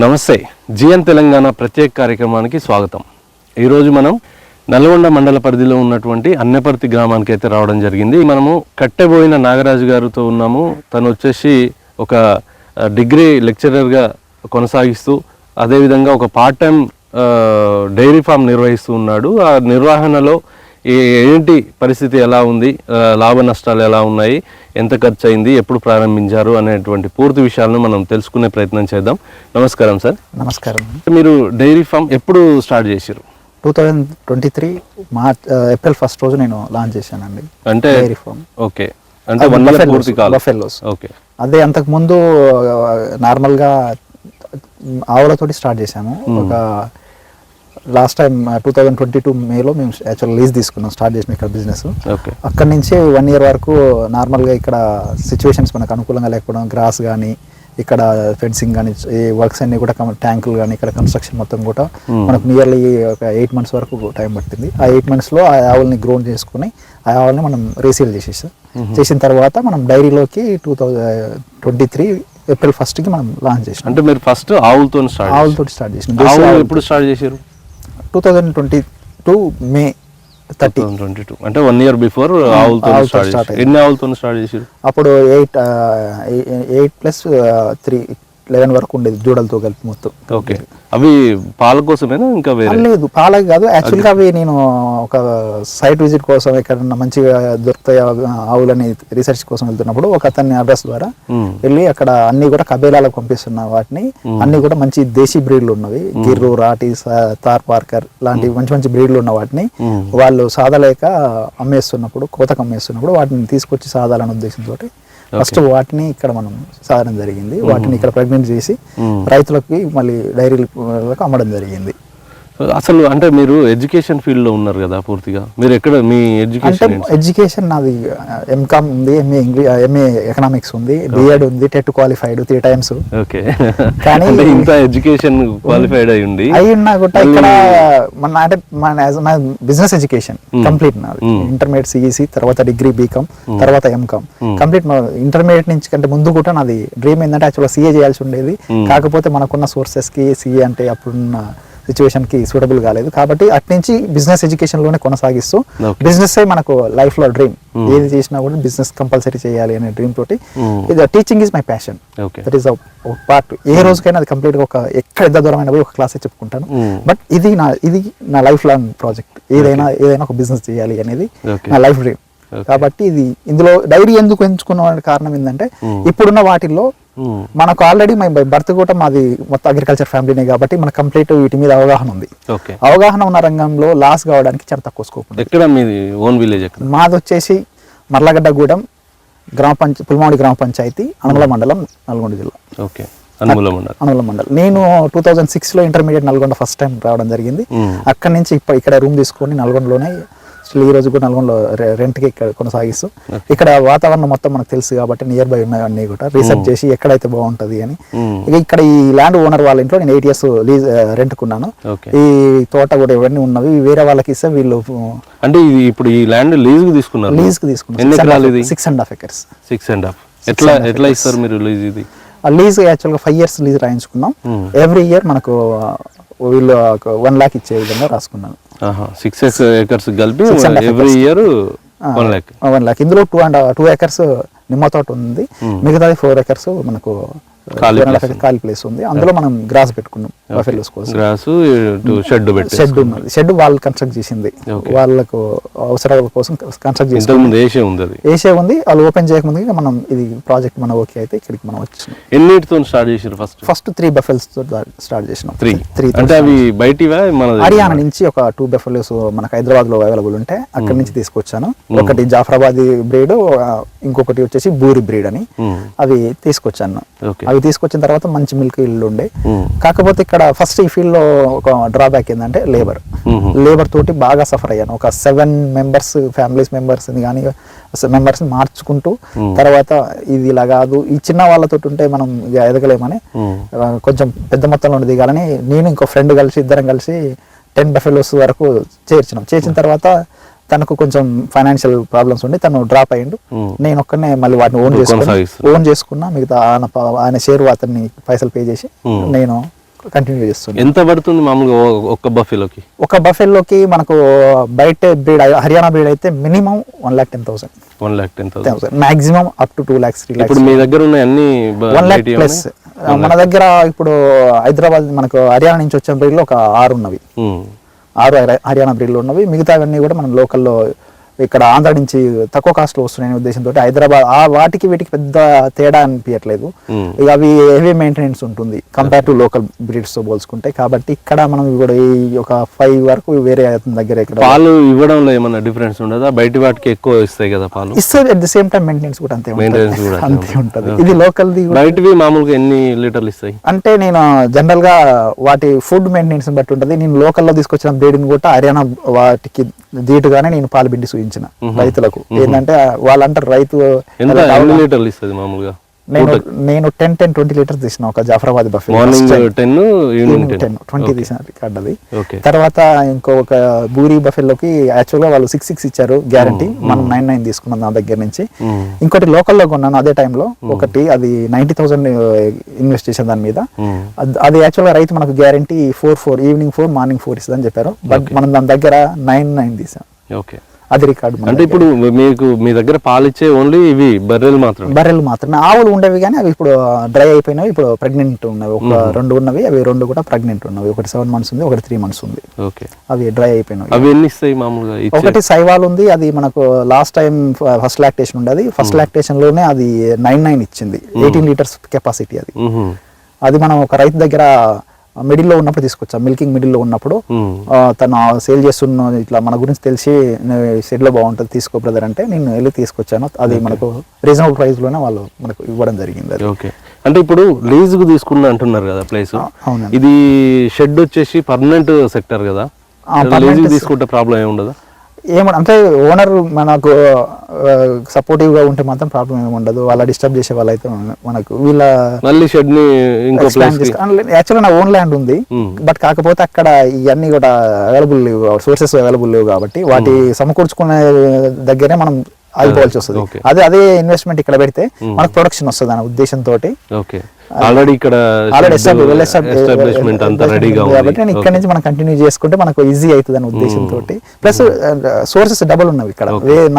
నమస్తే. జిఎన్ తెలంగాణ ప్రత్యేక కార్యక్రమానికి స్వాగతం. ఈరోజు మనం నల్గొండ మండల పరిధిలో ఉన్నటువంటి అన్నపర్తి గ్రామానికి అయితే రావడం జరిగింది. మనము కట్టెబోయిన నాగరాజు గారితో ఉన్నాము. తను వచ్చేసి ఒక డిగ్రీ లెక్చరర్గా కొనసాగిస్తూ అదేవిధంగా ఒక పార్ట్ టైం డైరీ ఫామ్ నిర్వహిస్తూ ఉన్నాడు. ఆ నిర్వహణలో ఏంటి పరిస్థితి ఎలా ఉంది? లాభ నష్టాలు ఎలా ఉన్నాయి? ఎంత ఖర్చు అయింది ఎప్పుడు ప్రారంభించారు? అనేటువంటి పూర్తి విషయాలను మనం తెలుసుకునే ప్రయత్నం చేద్దాం. నమస్కారం సార్. నమస్కారం. మీరు డైరీ ఫామ్ ఎప్పుడు స్టార్ట్ చేశారు? Two thousand twenty three March April first రోజు నేను లాంచ్ చేశానండి. అంటే డైరీ ఫామ్. ఓకే. అంటే బఫెల్లోస్ ఓకే. అదే అంతకుముందు నార్మల్గా ఆవులతోటి స్టార్ట్ చేశాము. ఒక last time two thousand twenty two మేలో మేము యాక్చువల్ లీజ్ తీసుకున్నాం స్టార్ట్ చేసిన ఇక్కడ బిజినెస్ అక్కడి నుంచి వన్ ఇయర్ వరకు నార్మల్గా ఇక్కడ సిచ్యువేషన్స్ మనకు అనుకూలంగా లేకపోవడం గ్రాస్ కానీ ఇక్కడ ఫెన్సింగ్ కానీ ఈ వర్క్స్ అన్ని కూడా ట్యాంకులు కానీ ఇక్కడ కన్స్ట్రక్షన్ మొత్తం కూడా Hmm. మనకు నియర్లీ ఒక ఎయిట్ మంత్స్ వరకు టైం పట్టింది. ఆ ఎయిట్ మంత్స్లో ఆ ఆవుల్ని గ్రోన్ చేసుకుని ఆ ఆవుల్ని మనం రీసేల్ చేసేసాం. చేసిన తర్వాత మనం డైరీలోకి two thousand twenty three April ఫస్ట్కి మనం లాంచ్ చేసినాం. అంటే మీరు ఫస్ట్ ఆవులతో స్టార్ట్ ఆవులతో స్టార్ట్ చేసినాం. ఆవులు ఎప్పుడు స్టార్ట్ చేశారు? Two thousand twenty two May thirty twenty two. అంటే వన్ ఇయర్ బిఫోర్ ఆవులతో స్టార్ట్ ఎన్ని ఆవులతో స్టార్ట్ చేశారు? అప్పుడు eight eight plus three eleven వరకు ఉండేది జూడలతో కలిపి మొత్తం. ఓకే. అవి పాల కోసమేనా ఇంకా వేరే? లేదు పాలకి కాదు. యాక్చువల్గా అవి నేను ఒక సైట్ విజిట్ కోసం ఎక్కడన్నా మంచిగా దొరుకుతాయి ఆవులని రీసెర్చ్ కోసం వెళ్తున్నప్పుడు ఒక అతని అడ్రస్ ద్వారా. వెళ్ళి అక్కడ అన్ని కూడా కబేలాలకు పంపిస్తున్న వాటిని అన్ని కూడా మంచి దేశీ బ్రీడ్లు ఉన్నవి. గిర్రు రాటి తార్ పార్కర్ లాంటి మంచి మంచి బ్రీడ్లు ఉన్న వాటిని. వాళ్ళు సాదలేక అమ్మేస్తున్నప్పుడు కోతకు అమ్మేస్తున్నప్పుడు వాటిని తీసుకొచ్చి సాదాలనే ఉద్దేశంతో ఫస్ట్ వాటిని ఇక్కడ మనం సాధడం జరిగింది. వాటిని ఇక్కడ ప్రెగ్నెంట్ చేసి. రైతులకి మళ్ళీ డైరీలకు అమ్మడం జరిగింది. అసలు అంటే మీరు ఎడ్యుకేషన్ ఫీల్డ్లో ఉన్నారు కదా పూర్తిగా. మీరు ఎక్కడ మీ అంటే ఎడ్యుకేషన్ ఎడ్యుకేషన్ నాది ఎంకామ్ ఉంది ఎంఏ ఇంగ్లీష్ ఎంఏ ఎకనామిక్స్ ఉంది బిఎడ్ ఉంది TET qualified three times okay. కానీ- ఇంత ఎడ్యుకేషన్ క్వాలిఫైడ్ అయి ఉండి అయి ఉన్నా కూడా ఇక్కడ మన అంటే మన నా బిజినెస్ ఎడ్యుకేషన్ కంప్లీట్ నాది. ఇంటర్మీడియట్ సిఈసి తర్వాత డిగ్రీ బీకామ్ తర్వాత ఎంకామ్ కంప్లీట్ ఇంటర్మీడియట్ నుంచి కంటే ముందు కూడా నాది డ్రీమ్ ఏంటంటే యాక్చువల్గా సీఏ చేయాల్సి ఉండేది. కాకపోతే మనకున్న సోర్సెస్కి సీఏ అంటే అప్పుడున్న సిచ్యువేషన్కి సూటబుల్ కాలేదు కాబట్టి అటు నుంచి బిజినెస్ ఎడ్యుకేషన్లోనే కొనసాగిస్తూ. బిజినెస్ మనకు లైఫ్లో డ్రీమ్ ఏది చేసినా కూడా బిజినెస్ కంపల్సరీ చేయాలి అనే డ్రీమ్ తోటి Hmm. ఇది teaching is my passion that is part ఏ రోజుకైనా అది కంప్లీట్గా ఒక ఎక్కడ ఎంత దూరం అయినా పోయి ఒక క్లాసే చెప్పుకుంటాను Hmm. బట్ ఇది నా ఇది నా లైఫ్ లాంగ్ ప్రాజెక్ట్ ఏదైనా ఏదైనా ఒక బిజినెస్ చేయాలి అనేది. నా లైఫ్ డ్రీమ్. కాబట్టి ఇది ఇందులో డైరీ ఎందుకు ఎంచుకున్న కారణం ఏంటంటే Hmm. ఇప్పుడున్న వాటిల్లో. మనకు ఆల్రెడీ మై బర్త్ కూడా మాది మొత్తం అగ్రికల్చర్ ఫ్యామిలీనే కాబట్టి మనకు కంప్లీట్ వీటి మీద అవగాహన ఉంది. ఓకే అవగాహన ఉన్న రంగంలో లాస్ కావడానికి చాలా తక్కువ స్కోప్ ఎక్కడ మీది ఓన్ విలేజ్ ఎక్కడ? మాది వచ్చేసి మర్లగడ్డగూడెం గ్రామ పంచ పుల్మాడి గ్రామ పంచాయతీ అనుమల మండలం నల్గొండ జిల్లా. ఓకే అనుమూల మండలం. నేను టూ థౌజండ్ సిక్స్లో ఇంటర్మీడియట్ నల్గొండ ఫస్ట్ టైం రావడం జరిగింది. మ్మ్. అక్కడి నుంచి ఇప్పుడు ఇక్కడ రూమ్ తీసుకొని నల్గొండలోనే అసలు ఈ రోజు కూడా నల్గొండలో రెంట్కి ఇక్కడ కొనసాగిస్తూ ఇక్కడ వాతావరణం మొత్తం మనకు తెలుసు కాబట్టి నియర్ బై ఉన్నాయి అన్నీ కూడా. రీసెర్చ్ చేసి ఎక్కడైతే బాగుంటుంది అని. ఇక్కడ ఈ ల్యాండ్ ఓనర్ వాళ్ళ ఇంట్లో నేను ఎయిట్ ఇయర్స్ లీజ్ రెంట్కున్నాను. ఈ తోట కూడా ఇవన్నీ ఉన్నవి. వేరే వాళ్ళకి ఇస్తే వీళ్ళు అంటే ఇది ఇప్పుడు ఈ ల్యాండ్ లీజ్కు తీసుకున్నారు? లీజ్కి తీసుకున్నారు. Six and half acres six and half ఎట్లా ఎట్లా ఇస్తారు మీరు లీజ్ ఇది? లీజ్ యాక్చువల్గా ఫైవ్ ఇయర్స్ లీజ్ రాయించుకున్నాం. ఎవ్రీ ఇయర్ మనకు వీళ్ళు వన్ లాక్ ఇచ్చే విధంగా రాసుకున్నాను. సిక్స్ ఎకర్స్ కలిపి every year one lakh one lakh ఇందులో టూ అండ్ టూ ఎకర్స్ నిమ్మ తోట ఉంది. మిగతాది ఫోర్ ఎకర్స్ మనకు ఖాళీ ప్లేస్ ఉంది. అందులో మనం గ్రాస్ పెట్టుకున్నాం. బఫెలోస్ కోసం. గ్రాస్ షెడ్ షెడ్ ఉన్నది. షెడ్ వాళ్ళు కన్స్ట్రక్ట్ చేసింది. వాళ్ళకు అవసరాల కోసం కన్స్ట్రక్ట్ చేసి ఇంతకు ముందు వేసే ఉంది వేసే ఉంది. వాళ్ళు ఓపెన్ చేయకముందు మనం ఇది ప్రాజెక్ట్ మన ఓకే అయితే ఇక్కడికి మనం వచ్చినాం ఎన్నిటితో స్టార్ట్ చేసారు ఫస్ట్ ఫస్ట్ త్రీ బఫెల్స్తో స్టార్ట్ చేసినాం. త్రీ త్రీ అంటే అవి బయటివా? మన హర్యానా నుంచి ఒక టూ బెఫెలోస్ మనకు హైదరాబాద్లో అవైలబుల్ ఉంటే అక్కడి నుంచి తీసుకొచ్చాను. ఒకటి జాఫరాబాదీ బ్రీడ్ ఇంకొకటి వచ్చేసి బూరి బ్రీడ్ అని. అవి తీసుకొచ్చాను. ఓకే అవి తీసుకొచ్చిన తర్వాత మంచి మిల్క్ ఇల్లు ఉండే. కాకపోతే ఇక్కడ ఫస్ట్ ఈ ఫీల్డ్లో ఒక డ్రాబ్యాక్ ఏంటంటే లేబర్. లేబర్ తోటి బాగా సఫర్ అయ్యాను. ఒక సెవెన్ మెంబర్స్ ఫ్యామిలీస్ మెంబర్స్ కానీ మెంబర్స్ మార్చుకుంటూ తర్వాత ఇది ఇలా కాదు. ఈ చిన్న వాళ్ళతో ఉంటే మనం ఇక ఎదగలేమని కొంచెం పెద్ద మొత్తంలో దిగాలని నేను ఇంకో ఫ్రెండ్ కలిసి ఇద్దరం కలిసి టెన్ బఫెలోస్ వరకు చేర్చినాం. చేర్చిన తర్వాత తనకు కొంచెం ఫైనాన్షియల్ ప్రాబ్లమ్స్ ఉండి తను డ్రాప్ అయ్యిండు. నేను ఒక్కనే మళ్ళీ వాటిని ఓన్ చేసుకున్నా. ఓన్ చేసుకున్నా మిగతా ఆయన ఆయన షేర్ అతన్ని పైసలు పే చేసి. నేను కంటిన్యూ చేస్తుంది ఎంత పడుతుంది మామూలుగా ఒక్క బఫెలోకి ఒక బఫెల్లోకి మనకు బయట బ్రీడ్ హర్యానా బ్రీడ్ అయితే minimum one lakh ten thousand one lakh ten thousand maximum up to two lakhs three ఇప్పుడు మీ దగ్గర ఉన్న అన్ని వన్ బయటివి ప్లస్? మన దగ్గర ఇప్పుడు హైదరాబాద్ మనకు హర్యానా నుంచి వచ్చిన బ్రీడ్లో ఒక ఆరు ఉన్నవి. ఆరు హర్యానా బ్రీడ్లు ఉన్నవి. మిగతావన్నీ కూడా మనం లోకల్లో ఇక్కడ ఆంధ్ర నుంచి తక్కువ కాస్ట్లో వస్తున్నాయనే ఉద్దేశంతో హైదరాబాద్ ఆ వాటికి వీటికి పెద్ద తేడా అనిపించట్లేదు ఉమ్. ఇక అవి హెవీ మెయింటెనెన్స్ ఉంటుంది. కంపేర్ టు లోకల్ బ్రీడ్స్తో పోల్చుకుంటే కాబట్టి ఇక్కడ మనం కూడా ఈ ఒక ఫైవ్ వరకు వేరే దగ్గర ఇక్కడ పాలు ఇవ్వడంలో ఏమన్నా డిఫరెన్స్ ఉండదా? బయట వాటికి ఎక్కువ ఇస్తాయి కదా పాలు. ఇస్తారు. At the same time maintenance కూడా అంతే కూడా అంతే ఉంటుంది. ఇది లోకల్ది బయటవి మామూలుగా ఎన్ని లీటర్లు ఇస్తాయి? అంటే నేను జనరల్గా వాటి ఫుడ్ మెయింటెనెన్స్ బట్టి ఉంటుంది. నేను లోకల్లో తీసుకొచ్చిన బ్రీడ్ని కూడా హర్యానా వాటికి దీటుగానే నేను పాలు పిండి చూపించిన రైతులకు. ఏంటంటే వాళ్ళు అంటారు రైతు ఎంత? ఎన్ని లీటర్లు ఇస్తుంది మామూలుగా? నేను నేను టెన్ టెన్ ట్వంటీ లీటర్స్ తీసిన ఒక జాఫరాబాద్ బఫే. టెన్ టెన్ ట్వంటీ తీసిన రికార్డ్ అది తర్వాత ఇంకొక బూరి బఫెల్లోకి యాక్చువల్గా వాళ్ళు సిక్స్ సిక్స్ ఇచ్చారు గ్యారంటీ మనం నైన్ నైన్ తీసుకున్నాం నా దగ్గర నుంచి. ఇంకోటి లోకల్లో కొన్నాను అదే టైంలో ఒకటి అది నైంటీ థౌసండ్ ఇన్వెస్ట్ చేసిన దాని మీద. అది యాక్చువల్గా రైతు మనకు guarantee four four evening four morning four ఇస్తుందని చెప్పారు. బట్ మనం దాని దగ్గర నైన్ నైన్ తీసాం. ఓకే అది రికార్డు అంటే ఇప్పుడు మీకు మీ దగ్గర పాలు ఇచ్చే ఓన్లీ ఇవి బర్రెలు మాత్రమే? బర్రెలు మాత్రమే. ఆవులు ఉండేవి కానీ అవి ఇప్పుడు డ్రై అయిపోయినవి ఇప్పుడు ప్రెగ్నెంట్ ఉన్నవి. ఒక రెండు ఉన్నవి అవి రెండు కూడా ప్రెగ్నెంట్ ఉన్నవి. ఒకటి సెవెన్ మంత్స్ ఉంది ఒకటి త్రీ మంత్స్ ఉంది. ఓకే. అవి డ్రై అయిపోయినవి. అవి ఎన్ని ఇస్తాయి మామూలుగా ఒకటి సైవాల్ ఉంది అది మనకు లాస్ట్ టైం ఫస్ట్ లాక్టేషన్ ఉండేది. ఫస్ట్ లాక్టేషన్లోనే అది నైన్ నైన్ ఇచ్చింది. ఎయిటీన్ లీటర్స్ కెపాసిటీ అది. అది మనం ఒక రైతు దగ్గర మిడిల్లో ఉన్నప్పుడు తీసుకొచ్చాం. మిల్కింగ్ మిడిల్లో ఉన్నప్పుడు తను సేల్ చేస్తున్న ఇట్లా మన గురించి తెలిసి షెడ్లో బాగుంటుంది తీసుకో బ్రదర్ అంటే నేను వెళ్ళి తీసుకొచ్చాను. అది మనకు రీజనబుల్ ప్రైస్లోనే వాళ్ళు మనకు ఇవ్వడం జరిగింది అది. ఓకే. అంటే ఇప్పుడు లీజ్కు తీసుకున్నా అంటున్నారు కదా ప్లేస్. ఇది షెడ్ వచ్చేసి పర్మనెంట్ సెక్టర్ కదా. తీసుకుంటే ప్రాబ్లం ఏమి ఉండదు ఏమన్నా అంటే ఓనర్ మనకు సపోర్టివ్గా ఉంటే మాత్రం ప్రాబ్లం ఏమి ఉండదు. వాళ్ళ డిస్టర్బ్ చేసే వాళ్ళైతే మనకు వీళ్ళ మళ్ళీ షెడ్ని ఇంకో యాక్చువల్గా నా ఓన్ ల్యాండ్ ఉంది. Hmm. బట్ కాకపోతే అక్కడ ఇవన్నీ కూడా అవైలబుల్ లేవు సోర్సెస్ అవైలబుల్ లేవు కాబట్టి వాటి సమకూర్చుకునే దగ్గరే మనం ఆగిపోవాల్సి వస్తుంది. అదే అదే ఇన్వెస్ట్మెంట్ ఇక్కడ పెడితే మనకు ప్రొడక్షన్ వస్తుంది అనే ఉద్దేశంతో ఆల్రెడీ ఇక్కడ కాబట్టి ఇక్కడ నుంచి మనం కంటిన్యూ చేసుకుంటే మనకు ఈజీ అవుతుంది అనే ఉద్దేశంతో ప్లస్ సోర్సెస్ డబుల్ ఉన్నవి ఇక్కడ.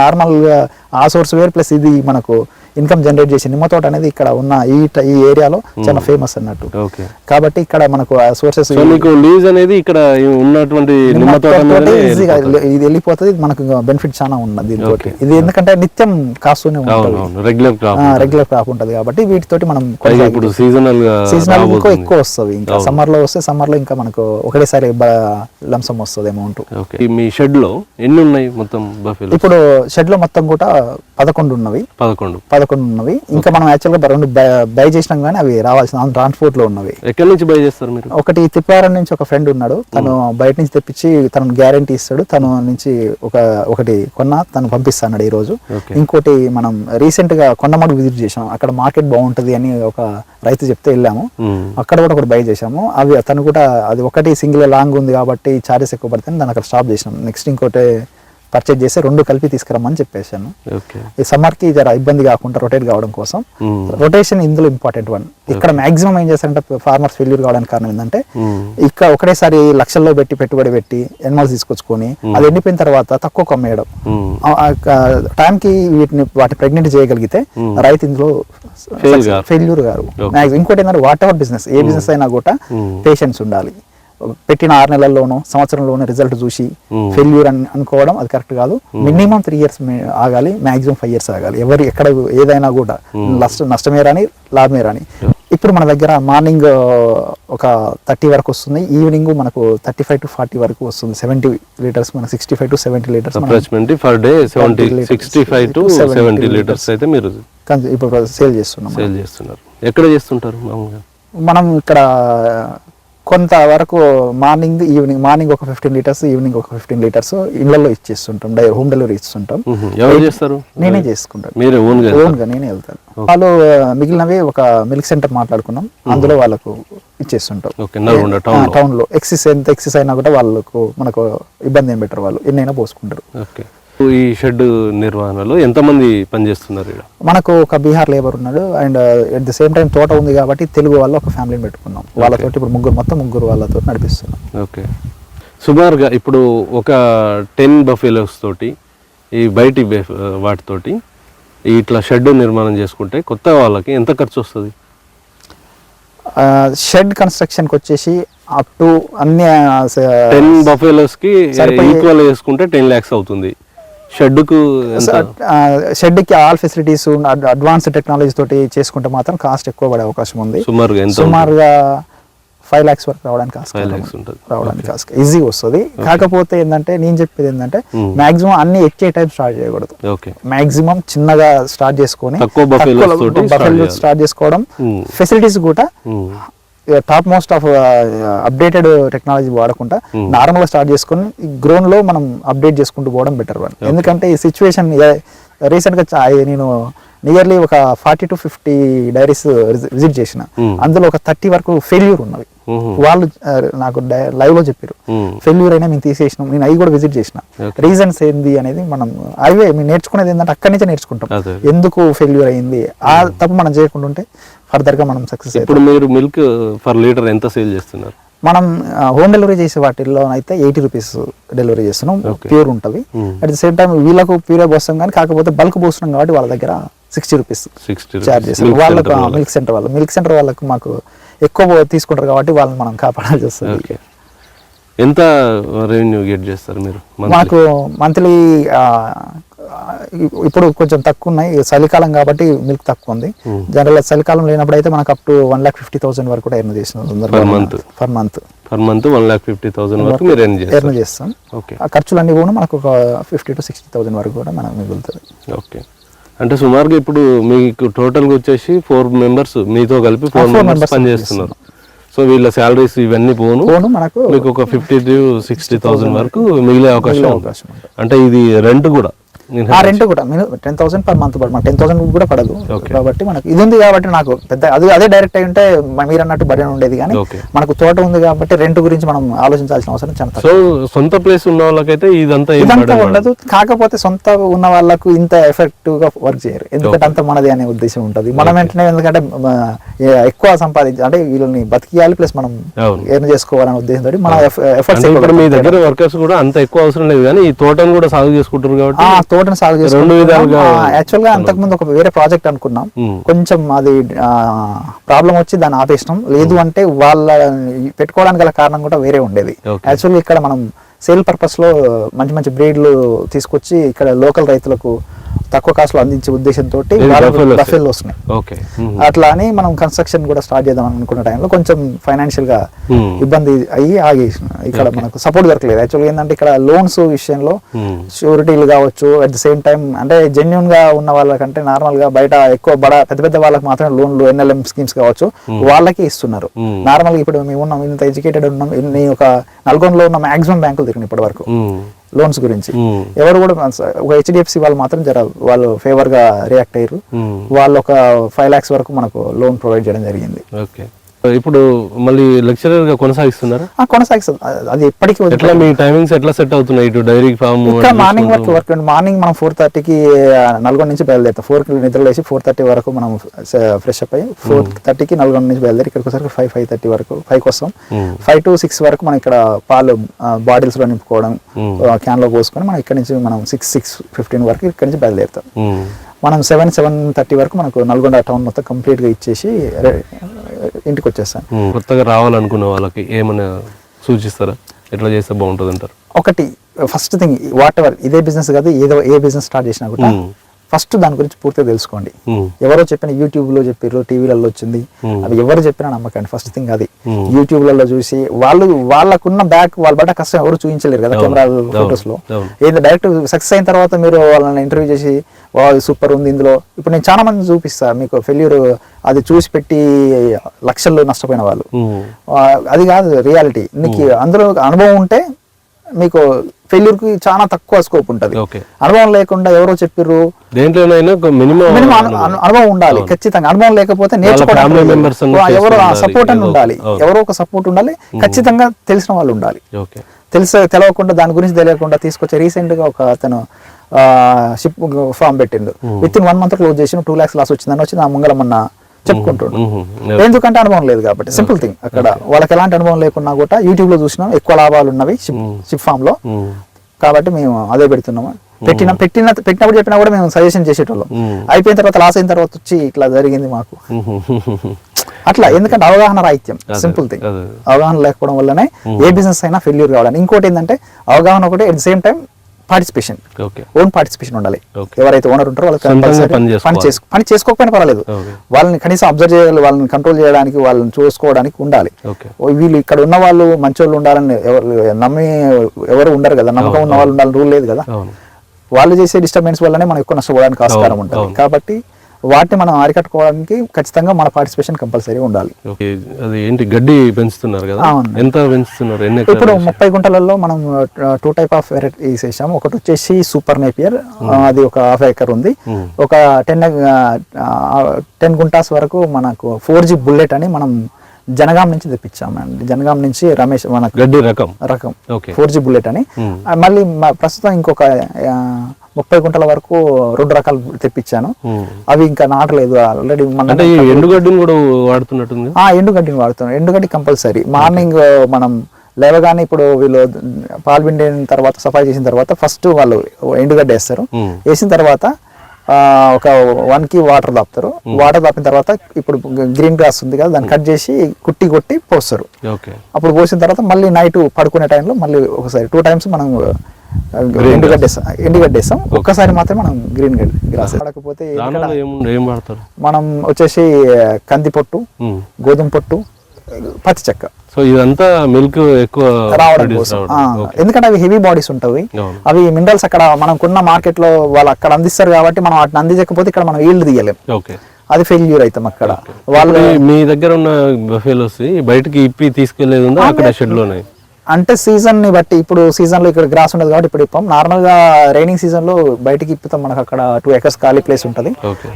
నార్మల్గా ఆ సోర్స్ వేరు ప్లస్ ఇది మనకు ఇన్కమ్ జనరేట్ చేసే నిమ్మ తోట అనేది ఇక్కడ ఉన్న ఈ ఈ ఏరియాలో చాలా ఫేమస్ అన్నట్టు. ఓకే కాబట్టి ఇక్కడ మనకు సోర్సెస్ మీకు లీజ్ అనేది ఇక్కడ ఉన్నటువంటి నిమ్మ తోట ఈజీగా. ఇది వెళ్ళిపోతుంది. మనకు బెనిఫిట్ చాలా ఉన్నది దీంతో. ఇది ఎందుకంటే నిత్యం కాస్తూనే ఉంటుంది. రెగ్యులర్ క్రాప్ రెగ్యులర్ క్రాప్ ఉంటుంది. కాబట్టి వీటితోటి మనం ఇప్పుడు సీజనల్ సీజనల్ ఇంకో. ఎక్కువ వస్తుంది ఇంకా. సమ్మర్లో వస్తే సమ్మర్లో ఇంకా మనకు ఒకటేసారి లంసం వస్తుంది అమౌంట్ మీ షెడ్లో ఎన్ని ఉన్నాయి మొత్తం ఇప్పుడు షెడ్లో మొత్తం కూడా పదకొండు ఉన్నవి. పదకొండు. పదకొండు ఉన్నవి. ఇంకా మనం యాక్చువల్గా రెండు బై చేసినాం కానీ అవి రావాల్సిన ట్రాన్స్పోర్ట్లో ఉన్నవి. ఎక్కడి నుంచి బై చేస్తారు మీరు? ఒకటి తిప్పారం నుంచి ఒక ఫ్రెండ్ ఉన్నాడు. తను బయట నుంచి తెప్పించి తను గ్యారంటీ ఇస్తాడు. తను నుంచి ఒక ఒకటి కొన్న తను పంపిస్తాడు ఈ రోజు ఇంకోటి మనం రీసెంట్గా కొండమాడు విజిట్ చేసాం అక్కడ మార్కెట్ బాగుంటది అని ఒక రైతు చెప్తే వెళ్ళాము. అక్కడ కూడా ఒకటి బై చేసాము అవి తను కూడా అది ఒకటి సింగిల్ లాంగ్ ఉంది కాబట్టి చార్జెస్ ఎక్కువ పడతాయి దాన్ని అక్కడ స్టాప్ చేసినాం. నెక్స్ట్ ఇంకోటి పర్చేజ్ చేసి రెండు కలిపి తీసుకురమ్మని చెప్పేశాను. ఈ సమ్మర్కి జర ఇబ్బంది కాకుండా రొటేట్ కావడం కోసం. రొటేషన్ ఇందులో ఇంపార్టెంట్ వన్ ఇక్కడ మాక్సిమం ఏం చేస్తారంటే ఫార్మర్స్ ఫెయిల్యూర్ కావడానికి కారణం ఏంటంటే. ఇక్కడ ఒకటేసారి లక్షల్లో పెట్టి పెట్టుబడి పెట్టి ఎనిమల్స్ తీసుకొచ్చుకొని అది ఎండిపోయిన తర్వాత తక్కువ కమ్మేయడం టైంకి వీటిని వాటి ప్రెగ్నెంట్ చేయగలిగితే రైతు ఇందులో. ఫెయిల్యూర్ గారు. ఇంకోటి ఏంటంటే వాట్ ఎవర్ బిజినెస్ ఏ బిజినెస్ అయినా కూడా. పేషెన్స్ ఉండాలి. పెట్టిన ఆరు నెలల్లోనో సంవత్సరంలోనో రిజల్ట్ చూసి. ఫెయిల్యూర్ అని అనుకోవడం అది కరెక్ట్ కాదు. మినిమం త్రీ ఇయర్స్ ఆగాలి మాక్సిమం ఫైవ్ ఇయర్స్ ఆగాలి. ఎవరు ఎక్కడ ఏదైనా కూడా నష్ట నష్టమే రాని లాభమే రాని ఇప్పుడు మన దగ్గర మార్నింగ్ ఒక థర్టీ వరకు వస్తుంది. ఈవినింగ్ మనకు థర్టీ ఫైవ్ టు ఫార్టీ వరకు వస్తుంది. సెవెంటీ లీటర్స్ మన sixty five to seventy litres per day seventy. Sixty five to 70 seventy litres అయితే మీరు ఇప్పుడు సేల్ చేస్తున్నాం సేల్ చేస్తున్నారు. ఎక్కడ చేస్తుంటారు మామూలుగా? మనం ఇక్కడ కొంత వరకు మార్నింగ్ ఈవినింగ్ మార్నింగ్ ఒక ఫిఫ్టీన్ లీటర్స్ ఈవినింగ్ ఒక ఫిఫ్టీన్ లీటర్స్ ఇళ్ళలో ఇచ్చేస్తుంటాం డై హోమ్ డెలివరీ ఇస్తుంటాం. ఎవరు చేస్తారు? నేనే చేసుకుంటాను. మీరే నేనే వెళ్తాను. వాళ్ళు మిగిలినవి ఒక మిల్క్ సెంటర్ మాట్లాడుకున్నాం అందులో వాళ్ళకు ఇచ్చేస్తుంటాం. టౌన్లో ఎక్సెస్ ఎంత ఎక్సెస్ అయినా కూడా వాళ్ళకు మనకు ఇబ్బంది ఏం పెట్టరు వాళ్ళు. ఎన్నైనా పోసుకుంటారు. ఈ షెడ్ నిర్వహణలో ఎంతమంది పనిచేస్తున్నారు మనకు ఒక బీహార్ లేబర్ ఉన్నాడు. And at the same time తోట ఉంది కాబట్టి తెలుగు వాళ్ళ ఒక ఫ్యామిలీని పెట్టుకున్నాం. వాళ్ళతోటి ఇప్పుడు ముగ్గురు మొత్తం ముగ్గురు వాళ్ళతో నడిపిస్తున్నాం. ఓకే. సుమారుగా ఇప్పుడు ఒక టెన్ బఫెలోస్ తోటి ఈ బయటి బెఫ్- వాటితోటి ఇట్లా షెడ్ నిర్మాణం చేసుకుంటే కొత్త వాళ్ళకి ఎంత ఖర్చు వస్తుంది? షెడ్ కన్స్ట్రక్షన్కి వచ్చేసి అప్ టు అన్ని టెన్ బఫెలోస్కి సరిపోయే- ఈక్వల్ చేసుకుంటే టెన్ ల్యాక్స్ అవుతుంది. షెడ్కు షెడ్కి ఆల్ ఫెసిలిటీస్ అడ్వాన్స్ టెక్నాలజీ తోటి చేసుకుంటే మాత్రం కాస్ట్ ఎక్కువ పడే అవకాశం ఉంది. సుమారుగా ఫైవ్ ల్యాక్స్ వరకు రావడానికి రావడానికి ఆస్కారం ఈజీ వస్తుంది. కాకపోతే ఏంటంటే నేను చెప్పేది ఏంటంటే. మాక్సిమం అన్ని ఎక్కే టైం స్టార్ట్ చేయకూడదు. మాక్సిమం చిన్నగా స్టార్ట్ చేసుకొని. స్టార్ట్ చేసుకోవడం. ఫెసిలిటీస్ కూడా. Top most of updated technology వాడకుండా Hmm. నార్మల్గా స్టార్ట్ చేసుకొని గ్రోన్లో మనం అప్డేట్ చేసుకుంటూ పోవడం బెటర్ వన్ ఎందుకంటే ఈ సిచ్యువేషన్ రీసెంట్గా నేను నియర్లీ ఒక forty to fifty dairies visit చేసిన Hmm. అందులో ఒక థర్టీ వరకు ఫెయిల్యూర్ ఉన్నవి Mhm. వాళ్ళు నాకు లైవ్లో చెప్పారు. ఫెయిల్యూర్ అయినా మేము తీసేసినాం నేను అవి కూడా విజిట్ చేసిన. రీజన్స్ ఏంది అనేది మనం అవే మేము నేర్చుకునేది ఏంటంటే అక్కడి నుంచే నేర్చుకుంటాం. ఎందుకు ఫెయిల్యూర్ అయింది ఆ తప్పు మనం చేయకుండా ఉంటే ఫర్దర్గా మనం సక్సెస్ ఇప్పుడు మీరు మిల్క్ పర్ లీటర్ ఎంత సేల్ చేస్తున్నారు? మనం హోమ్ డెలివరీ చేసే వాటిల్లో అయితే ఎయిటీ రూపీస్ డెలివరీ చేస్తున్నాం. ప్యూర్ ఉంటుంది. అట్ ది సేమ్ టైం వీళ్ళకు ప్యూర్ పోస్తాం కానీ కాకపోతే బల్క్ పోస్తున్నాం కాబట్టి వాళ్ళ దగ్గర సిక్స్టీ రూపీస్ చార్జ్ చేస్తారు వాళ్ళకు మిల్క్ సెంటర్ వాళ్ళు మిల్క్ సెంటర్ వాళ్ళకు మాకు ఎక్కువ తీసుకుంటారు కాబట్టి వాళ్ళని మనం కాపాడాల్సి వస్తుంది. ఎంత రెవెన్యూ గెట్ చేస్తారు మీరు? మాకు మంత్లీ ఇప్పుడు కొంచెం తక్కువ ఉన్నాయి చలికాలం కాబట్టి మిల్క్ తక్కువ ఉంది Hmm. జనరల్ చలికాలం లేనప్పుడు అయితే మనకు up to one lakh fifty thousand వరకు కూడా ఎర్న్ చేసిన. Per month per month one lakh fifty thousand వరకు మీరు ఎర్న్ చేస్తారు. ఎర్న్ చేస్తాం. ఓకే ఆ ఖర్చులన్నీ కూడా మనకు ఒక ఫిఫ్టీ టు సిక్స్టీ థౌసండ్ వరకు కూడా మనకు మిగులుతుంది. ఓకే అంటే సుమారుగా ఇప్పుడు మీకు టోటల్గా వచ్చేసి ఫోర్ మెంబర్స్ మీతో కలిపి ఫోర్ మెంబర్స్ పనిచేస్తున్నారు సో వీళ్ళ శాలరీస్ ఇవన్నీ పోను. మీకు ఒక ఫిఫ్టీ టు సిక్స్టీ థౌసండ్ వరకు మిగిలే అవకాశం. అంటే ఇది రెంట్ కూడా. ఆ రెంట్ కూడా నేను టెన్ థౌసండ్ పర్ మంత్ పడదు టెన్ థౌసండ్ కూడా పడదు. కాబట్టి మనకు ఇది ఉంది కాబట్టి నాకు పెద్ద అది అదే డైరెక్ట్ అయి ఉంటే మీరు అన్నట్టు బడి ఉండేది కానీ. మనకు తోట ఉంది కాబట్టి రెంట్ గురించి మనం ఆలోచించాల్సిన అవసరం చాలా. సో సొంత ప్లేస్ ఉన్న వాళ్ళకైతే ఇదంతా ఏం ఇదంతా ఉండదు. కాకపోతే సొంత ఉన్న వాళ్ళకు ఇంత ఎఫెక్టివ్గా వర్క్ చేయరు. ఎందుకంటే అంత మనది అనే ఉద్దేశం ఉంటుంది. మనం వెంటనే ఎందుకంటే ఏ- ఎక్కువ సంపాదించి అంటే వీళ్ళని బతికియాలి ప్లస్ మనం. ఎర్న్ చేసుకోవాలనే ఉద్దేశంతో మన ఎఫర్ట్స్ ఇప్పుడు మీ దగ్గర వర్కర్స్ కూడా అంత ఎక్కువ అవసరం లేదు కానీ ఈ తోటను కూడా సాగు చేసుకుంటారు కాబట్టి తోటను సాగు చేసుకుంటున్నాం. యాక్చువల్గా అంతకుముందు ఒక వేరే ప్రాజెక్ట్ అనుకున్నాం. కొంచెం అది ప్రాబ్లం వచ్చి దాన్ని ఆపేసినాం. లేదు అంటే వాళ్ళ పెట్టుకోవడానికి గల కారణం కూడా వేరే ఉండేది. Okay. యాక్చువల్లీ ఇక్కడ మనం సేల్ పర్పస్లో మంచి మంచి బ్రీడ్లు తీసుకొచ్చి ఇక్కడ లోకల్ రైతులకు తక్కువ కాస్ట్లో అందించే ఉద్దేశంతో? బఫెల్ వస్తున్నాయి. అట్లా అని మనం కన్స్ట్రక్షన్ కూడా స్టార్ట్ చేద్దాం అనుకున్న టైంలో కొంచెం ఫైనాన్షియల్గా. ఇబ్బంది అయ్యి ఆగేసిన ఇక్కడ మనకు సపోర్ట్ దొరకలేదు యాక్చువల్గా ఏంటంటే ఇక్కడ లోన్స్ విషయంలో. షూరిటీలు కావచ్చు అట్ ద సేమ్ టైం అంటే జెన్యున్గా ఉన్న వాళ్ళకంటే నార్మల్గా బయట ఎక్కువ బడ పెద్ద పెద్ద వాళ్ళకి మాత్రమే లోన్లు ఎన్ఎల్ఎం స్కీమ్స్ కావచ్చు వాళ్ళకి ఇస్తున్నారు. నార్మల్గా ఇప్పుడు మేము ఉన్నాం ఇంత ఎడ్యుకేటెడ్ ఉన్నాం నేను ఒక నల్గొండలో ఉన్న మాక్సిమం బ్యాంకులు తిరిగిన ఇప్పటి వరకు. లోన్స్ గురించి. ఎవరు కూడా ఒక హెచ్డిఎఫ్సి వాళ్ళు మాత్రం జర వాళ్ళు ఫేవర్గా రియాక్ట్ అయ్యారు. వాళ్ళు ఒక ఫైవ్ లాక్స్ వరకు మనకు లోన్ ప్రొవైడ్ చేయడం జరిగింది ఓకే ఇప్పుడు మళ్ళీ లెక్చరర్గా కొనసాగిస్తున్నారా? కొనసాగిస్తుంది అది- ఎప్పటికీ ఎట్లా మీ టైమింగ్స్ ఎట్లా సెట్ అవుతున్నాయి? ఇటు డైరీ ఫామ్ ఇక్కడ మార్నింగ్ వర్క్ వర్క్ మార్నింగ్ మనం ఫోర్ థర్టీకి నల్గొండ నుంచి బయలుదేరుతాం. ఫోర్కి నిద్ర లేచి ఫోర్ థర్టీ వరకు మనం ఫ్రెష్ అప్ అయ్యి ఫోర్ థర్టీకి నల్గొండ నుంచి బయలుదేరి ఇక్కడికి వచ్చరికి ఫైవ్ ఫైవ్ థర్టీ వరకు ఫైవ్కి వస్తాం ఫైవ్ టు సిక్స్ వరకు మనం ఇక్కడ పాలు బాటిల్స్లో నింపుకోవడం క్యాన్లో పోసుకొని మనం ఇక్కడ నుంచి మనం సిక్స్ సిక్స్ ఫిఫ్టీన్ వరకు ఇక్కడ నుంచి బయలుదేరుతాం. మనం సెవెన్ సెవెన్ థర్టీ వరకు మనకు నల్గొండ టౌన్ మొత్తం కంప్లీట్గా ఇచ్చేసి ఇంటికి వచ్చేస్తాం కొత్తగా రావాలనుకునే వాళ్ళకి ఏమైనా సూచిస్తారా? ఎట్లా చేస్తే బాగుంటుంది అంటారు ఒకటి ఫస్ట్ థింగ్ వాట్ ఎవర్ ఇదే బిజినెస్ కాదు ఏదో ఏ బిజినెస్ స్టార్ట్ చేసినా కూడా. ఫస్ట్ దాని గురించి పూర్తిగా తెలుసుకోండి. ఎవరో చెప్పిన యూట్యూబ్లో చెప్పారు టీవీలలో వచ్చింది. అవి ఎవరు చెప్పినా నమ్మకండి ఫస్ట్ థింగ్ అది Hmm. యూట్యూబ్లలో చూసి వాళ్ళు వాళ్ళకున్న బ్యాక్ వాళ్ళ బట్ట కష్టం ఎవరు చూపించలేరు కదా. కెమెరా. ఫొటోస్లో. ఏదో డైరెక్ట్ సక్సెస్ అయిన తర్వాత మీరు వాళ్ళని ఇంటర్వ్యూ చేసి సూపర్ ఉంది ఇందులో ఇప్పుడు నేను చాలా మంది చూపిస్తా మీకు ఫెయిల్యూర్ అది చూసి పెట్టి లక్షల్లో నష్టపోయిన వాళ్ళు అది కాదు రియాలిటీ నీకు అందులో అనుభవం ఉంటే మీకు ఫెయిల్యూర్కి చాలా తక్కువ స్కోప్ ఉంటది. అనుభవం లేకుండా ఎవరో దేంట్లోనైనా మినిమం అను- అనుభవం ఉండాలి ఖచ్చితంగా. అనుభవం లేకపోతే వా- ఎవరో. సపోర్ట్ అని ఉండాలి. ఎవరో ఒక సపోర్ట్ ఉండాలి. ఖచ్చితంగా తెలిసిన వాళ్ళు ఉండాలి. తెలిసే తెలవకుండా దాని గురించి తెలియకుండా తీసుకొచ్చే రీసెంట్గా ఒక అతను షిప్ ఫామ్ పెట్టిండు. With in one month close చేసి టూ ల్యాక్స్ లాస్ వచ్చిందని వచ్చి నా ముంగల మొన్న చెప్పుకుంటుండు. ఎందుకంటే అనుభవం లేదు కాబట్టి. సింపుల్ థింగ్ అక్కడ వాళ్ళకి ఎలాంటి అనుభవం లేకున్నా కూడా యూట్యూబ్లో చూసినాం ఎక్కువ లాభాలు ఉన్నవి షిప్ ఫామ్లో. కాబట్టి మేము అదే పెడుతున్నాము. పెట్టిన పెట్టిన పెట్టినప్పుడు చెప్పినా కూడా మేము సజెషన్ చేసేటోళ్ళం. అయిపోయిన తర్వాత లాస్ అయిన తర్వాత వచ్చి ఇట్లా జరిగింది మాకు. అట్లా ఎందుకంటే అవగాహన రాహిత్యం సింపుల్ థింగ్. అవగాహన లేకపోవడం వల్లనే ఏ బిజినెస్ అయినా ఫెయిల్యూర్ కావడానికి. ఇంకోటి ఏంటంటే అవగాహన ఒకటి at the same time participation. Own participation ఉండాలి. ఎవరైతే ఓనర్ ఉంటారో వాళ్ళకి పని. చేసుకో పని చేసుకోకపోయినా పర్వాలేదు. వాళ్ళని కనీసం అబ్జర్వ్ చేయాలి వాళ్ళని కంట్రోల్ చేయడానికి వాళ్ళని చూసుకోవడానికి ఉండాలి. వీళ్ళు ఇక్కడ ఉన్న వాళ్ళు మంచోళ్ళు ఉండాలని ఎవరు నమ్మి ఎవరు ఉండరు కదా. నమ్మకం ఉన్న వాళ్ళు ఉండాలని రూల్ లేదు కదా. వాళ్ళు చేసే డిస్టర్బెన్స్ వల్లనే మనం ఎక్కువ నష్టపోవడానికి ఆస్కారం ఉంటుంది. కాబట్టి వాటిని మనం అరికట్టుకోవడానికి ఖచ్చితంగా మన పార్టిసిపేషన్ కంపల్సరీ ఉండాలి. అది ఏంటి గడ్డి పెంచుతున్నారు కదా. ఎంత పెంచుతున్నారు? ఎన్ని ఇప్పుడు ముప్పై గుంటలలో మనం టూ టైప్ ఆఫ్ వెరైటీస్ వేసాము ఒకటి వచ్చేసి సూపర్ నేపియర్ అది ఒక హాఫ్ ఏకర్ ఉంది. Hmm. ఒక టెన్ టెన్ గుంటాస్ వరకు మనకు ఫోర్ జీ బుల్లెట్ అని మనం జనగాం నుంచి తెప్పించామండి. జనగాం నుంచి రమేష్ మనకు గడ్డి రకం. రకం. ఫోర్ జీ బుల్లెట్ అని. Hmm. మళ్ళీ ప్రస్తుతం ఇంకొక ముప్పై గుంటల వరకు రెండు రకాలు తెప్పించాను. అవి ఇంకా నాటలేదు. ఆల్రెడీ మన ఎండుగడ్డిని కూడా వాడుతున్నట్టుంది? ఆ ఎండుగడ్డిని వాడుతున్నాం. ఎండుగడ్డి కంపల్సరీ. మార్నింగ్ మనం లేవగానే ఇప్పుడు వీళ్ళు పాలు పిండిన తర్వాత సఫాయి చేసిన తర్వాత ఫస్ట్ వాళ్ళు ఎండుగడ్డి వేస్తారు. వేసిన తర్వాత ఒక వన్కి వాటర్ దాపుతారు వాటర్ దాపిన తర్వాత ఇప్పుడు గ్రీన్ గ్రాస్ ఉంది కదా దాన్ని కట్ చేసి కుట్టి కొట్టి పోస్తారు. అప్పుడు పోసిన తర్వాత మళ్ళీ నైట్ పడుకునే టైంలో మళ్ళీ ఒకసారి టూ టైమ్స్ మనం వేస్తాం ఒక్కసారి మాత్రం మనం గ్రీన్ గడ్డి గ్రాస్ వాడతారు? మనం వచ్చేసి కంది పొట్టు మ్మ్. గోధుమ పొట్టు పత్తి చెక్క. సో ఇదంతా మిల్క్ ఎక్కువ రావడం కోసం. ఎందుకంటే అవి హెవీ బాడీస్ ఉంటాయి. అవి మినరల్స్ అక్కడ మనం కొన్న మార్కెట్లో వాళ్ళు అక్కడ అందిస్తారు కాబట్టి మనం వాటిని అందించకపోతే ఇక్కడ మనం ఈల్డ్ తీయలేం. ఓకే అది ఫెయిల్యూర్ అవుతాం అక్కడ. వాళ్ళు మీ దగ్గర ఉన్న బఫేలోస్ బయటికి ఇప్పి తీసుకెళ్ళేది ఉందా? అక్కడ షెడ్లోనే? అంటే సీజన్ని బట్టి ఇప్పుడు సీజన్లో ఇక్కడ గ్రాస్ ఉండదు కాబట్టి ఇప్పుడు ఇప్పాం. నార్మల్గా రైనింగ్ సీజన్లో బయటికి ఇప్పుతాం మనకు అక్కడ టూ ఎకర్స్ ఖాళీ ప్లేస్ ఉంటది.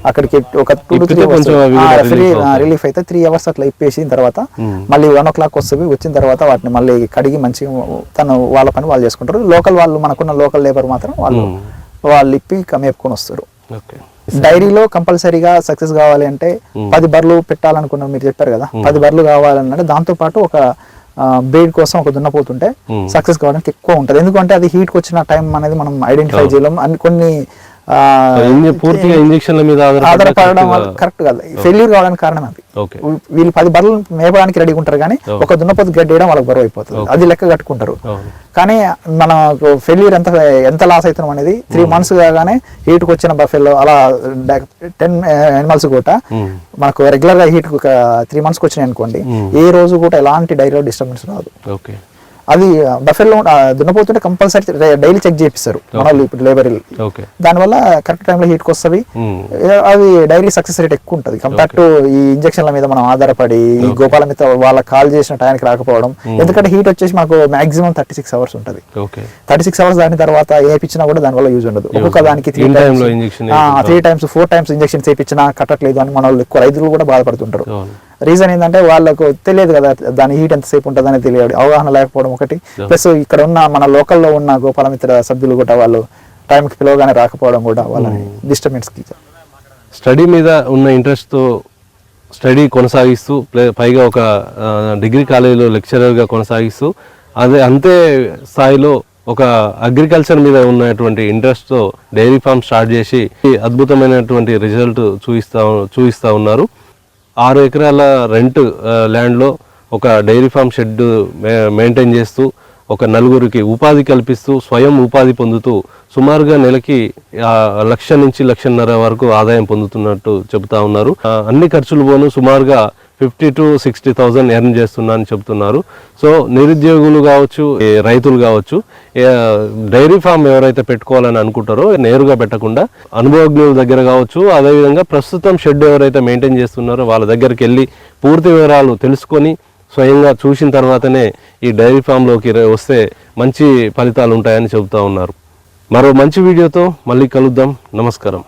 అక్కడికి ఒక టూ టు త్రీ కొంచెం అవి కూడా relief అవుతాయి. రిలీఫ్ అయితే త్రీ అవర్స్ అట్లా ఇప్పేసిన తర్వాత మ్మ్. మళ్ళీ వన్ ఓ క్లాక్ వస్తుంది. వచ్చిన తర్వాత వాటిని మళ్ళీ కడిగి మంచిగా తను వాళ్ళ పని వాళ్ళు చేసుకుంటారు. లోకల్ వాళ్ళు మనకున్న లోకల్ లేబర్ మాత్రం వాళ్ళు మ్మ్. వాళ్ళు ఇప్పి మేపుకొని వస్తారు. డైరీలో కంపల్సరీగా సక్సెస్ కావాలి అంటే పది బర్లు పెట్టాలనుకున్నారు మీరు చెప్పారు కదా పది బర్లు కావాలన్నట్టు దాంతో పాటు ఒక బ్రీడ్ కోసం ఒక దున్నపోతుంటే. సక్సెస్ కావడానికి ఎక్కువ ఉంటుంది. ఎందుకంటే అది హీట్కి వచ్చిన టైం అనేది మనం ఐడెంటిఫై చేయలేం. అన్ని కొన్ని పూర్తిగా ఇంజక్షన్ల మీద ఆధారపడ్డ వల్ల కరెక్ట్ కాదు. ఫెయిల్యూర్ కావడానికి కారణం అది. వీళ్ళు పది బర్రెలు మేపడానికి రెడీగా ఉంటారు కానీ. ఒక దున్నపోతు గడ్డి వేయడం వాళ్ళకి బరువు అయిపోతుంది. అది లెక్క కట్టుకుంటారు. కానీ మనకు ఫెయిల్యూర్ ఎంత ఎంత లాస్ అవుతున్నాం అనేది త్రీ మంత్స్ కాగానే హీట్కి వచ్చిన బఫెల్లో అలా టెన్ ఎనిమల్స్ కూడా మ్మ్. మనకు రెగ్యులర్గా హీట్ ఒక త్రీ మంత్స్కి వచ్చినాయి అనుకోండి. Hmm. ఏ రోజు కూడా ఎలాంటి డైరీలో డిస్టర్బెన్స్ రాదు. అది బఫెల్లో దున్నపోతుంటే కంపల్సరీ డైలీ చెక్ చేపిస్తారు. మన వాళ్ళు ఇప్పుడు లేబర్ దానివల్ల కరెక్ట్ టైంలో హీట్కి వస్తుంది. అది డైరీ సక్సెస్ రేట్ ఎక్కువ ఉంటుంది. కంపేర్ టు ఈ ఇంజక్షన్ల మీద మనం ఆధారపడి ఈ గోపాల మీద వాళ్ళ కాల్ చేసిన టైంకి రాకపోవడం. ఎందుకంటే హీట్ వచ్చేసి మాకు మాక్సిమం థర్టీ సిక్స్ అవర్స్ ఉంటుంది. థర్టీ సిక్స్ అవర్స్ దాని తర్వాత ఏ పిచ్చినా కూడా దానివల్ల యూజ్ ఉండదు. ఒక్కొక్క దానికి three times three times four times injection చేయించినా కట్టట్లేదు అని మన వాళ్ళు ఎక్కువ రైతులు కూడా బాధపడుతుంటారు. రీజన్ ఏంటంటే వాళ్ళకు తెలియదు కదా దాని హీట్ ఎంతసేపు ఉంటుందని తెలియదు అవగాహన లేకపోవడం ఒకటి. ప్లస్ ఇక్కడ ఉన్న మన లోకల్లో ఉన్న గోపాలమిత్ర సభ్యులు కూడా వాళ్ళు టైంకి పిలవగానే రాకపోవడం కూడా వాళ్ళని డిస్టర్బెన్స్కి స్టడీ మీద ఉన్న ఇంట్రెస్ట్తో స్టడీ కొనసాగిస్తూ పైగా ఒక డిగ్రీ కాలేజీలో లెక్చరర్గా కొనసాగిస్తూ అదే అంతే స్థాయిలో ఒక అగ్రికల్చర్ మీద ఉన్నటువంటి ఇంట్రెస్ట్తో డైరీ ఫామ్ స్టార్ట్ చేసి అద్భుతమైనటువంటి రిజల్ట్ చూపిస్తా చూపిస్తా ఉన్నారు. ఆరు ఎకరాల రెంట్ ల్యాండ్లో ఒక డైరీ ఫామ్ షెడ్ మెయింటైన్ చేస్తూ ఒక నలుగురికి ఉపాధి కల్పిస్తూ స్వయం ఉపాధి పొందుతూ సుమారుగా నెలకి లక్ష నుంచి లక్షన్నర వరకు ఆదాయం పొందుతున్నట్టు చెబుతా ఉన్నారు. అన్ని ఖర్చులు పోను సుమారుగా fifty to sixty thousand earn చేస్తున్నా అని చెప్తున్నారు. సో నిరుద్యోగులు కావచ్చు రైతులు కావచ్చు డైరీ ఫామ్ ఎవరైతే పెట్టుకోవాలని అనుకుంటారో నేరుగా పెట్టకుండా అనుభవజ్ఞుల దగ్గర కావచ్చు అదేవిధంగా ప్రస్తుతం షెడ్ ఎవరైతే మెయింటైన్ చేస్తున్నారో వాళ్ళ దగ్గరికి వెళ్ళి పూర్తి వివరాలు తెలుసుకొని స్వయంగా చూసిన తర్వాతనే ఈ డైరీ ఫామ్లోకి వస్తే మంచి ఫలితాలు ఉంటాయని చెబుతా ఉన్నారు. మరో మంచి వీడియోతో మళ్ళీ కలుద్దాం. నమస్కారం.